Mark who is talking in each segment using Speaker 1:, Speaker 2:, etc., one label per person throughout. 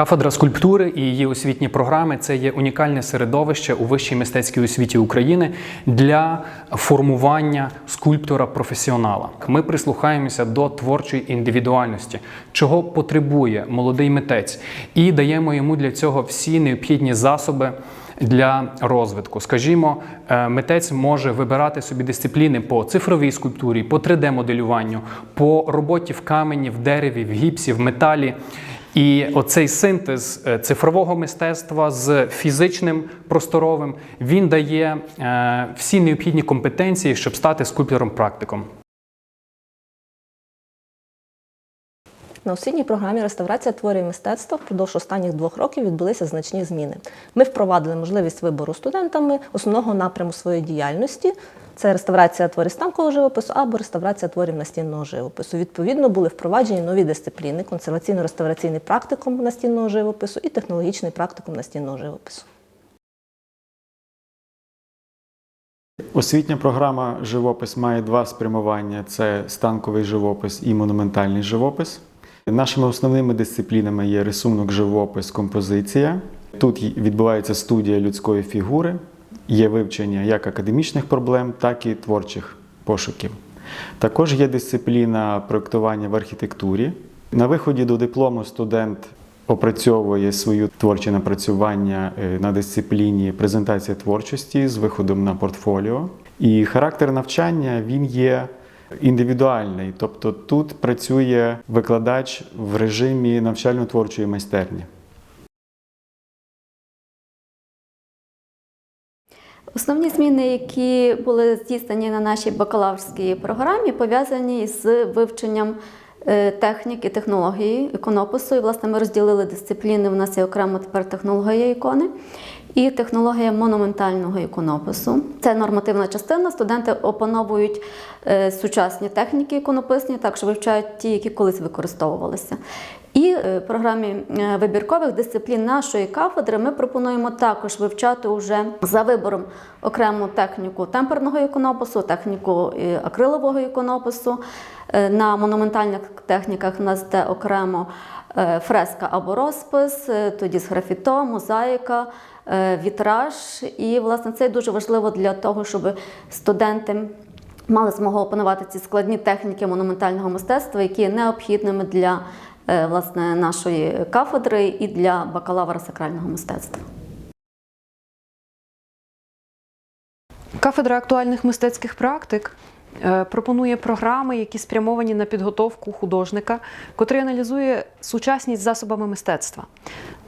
Speaker 1: Кафедра скульптури і її освітні програми це є унікальне середовище у вищій мистецькій освіті України для формування скульптора-професіонала. Ми прислухаємося до творчої індивідуальності, чого потребує молодий митець, і даємо йому для цього всі необхідні засоби. Для розвитку, скажімо, е, митець може вибирати собі дисципліни по цифровій скульптурі, по 3D-моделюванню, по роботі в камені, в дереві, в гіпсі, в металі. І оцей синтез е, цифрового мистецтва з фізичним просторовим він дає е, всі необхідні компетенції, щоб стати скульптором-практиком.
Speaker 2: На освітній програмі реставрація творів мистецтва впродовж останніх двох років відбулися значні зміни. Ми впровадили можливість вибору студентами основного напряму своєї діяльності. Це реставрація творів станкового живопису або реставрація творів настінного живопису. Відповідно, були впроваджені нові дисципліни: консерваційно-реставраційний практикум настінного живопису і технологічний практикум настінного живопису.
Speaker 3: Освітня програма живопис має два спрямування: це станковий живопис і монументальний живопис. Нашими основними дисциплінами є рисунок, живопис, композиція. Тут відбувається студія людської фігури, є вивчення як академічних проблем, так і творчих пошуків. Також є дисципліна проєктування в архітектурі. На виході до диплому студент опрацьовує свої творчі напрацювання е, на дисципліні презентація творчості з виходом на портфоліо. І характер навчання він є індивідуальний, тобто тут працює викладач в режимі навчально-творчої майстерні.
Speaker 4: Основні зміни, які були здійснені на нашій бакалаврській програмі, пов'язані з вивченням е, технік і технології іконопису. І, власне, ми розділили дисципліни. У нас є окремо тепер технологія ікони і технологія монументального іконопису. Це нормативна частина. Студенти опановують е, сучасні техніки іконописні, також вивчають ті, які колись використовувалися. І е, в програмі е, вибіркових дисциплін нашої кафедри ми пропонуємо також вивчати уже за вибором окрему техніку темперного іконопису, техніку акрилового іконопису. На монументальних техніках у нас йде окремо фреска або розпис, тоді з графіто, мозаїка, вітраж. І, власне, це дуже важливо для того, щоб студенти мали змогу опанувати ці складні техніки монументального мистецтва, які є необхідними для е, власне, нашої кафедри і для бакалавра сакрального мистецтва.
Speaker 5: Кафедра актуальних мистецьких практик е, пропонує програми, які спрямовані на підготовку художника, котрий аналізує сучасність засобами мистецтва.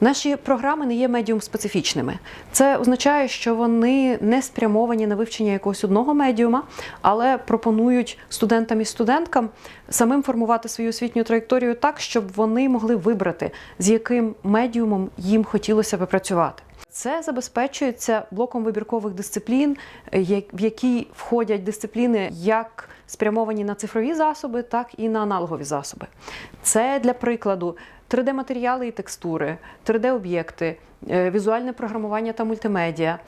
Speaker 5: Наші програми не є медіум специфічними. Це означає, що вони не спрямовані на вивчення якогось одного медіума, але пропонують студентам і студенткам самим формувати свою освітню траєкторію так, щоб вони могли вибрати, з яким медіумом їм хотілося би працювати. Це забезпечується блоком вибіркових дисциплін, е, в які входять дисципліни як спрямовані на цифрові засоби, так і на аналогові засоби. Це для прикладу 3D-матеріали і текстури, 3D-об'єкти, е, візуальне програмування та мультимедіа,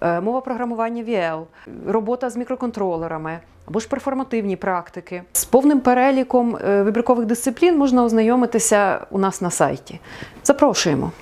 Speaker 5: е, мова програмування VL, робота з мікроконтролерами або ж перформативні практики. З повним переліком вибіркових дисциплін можна ознайомитися у нас на сайті. Запрошуємо.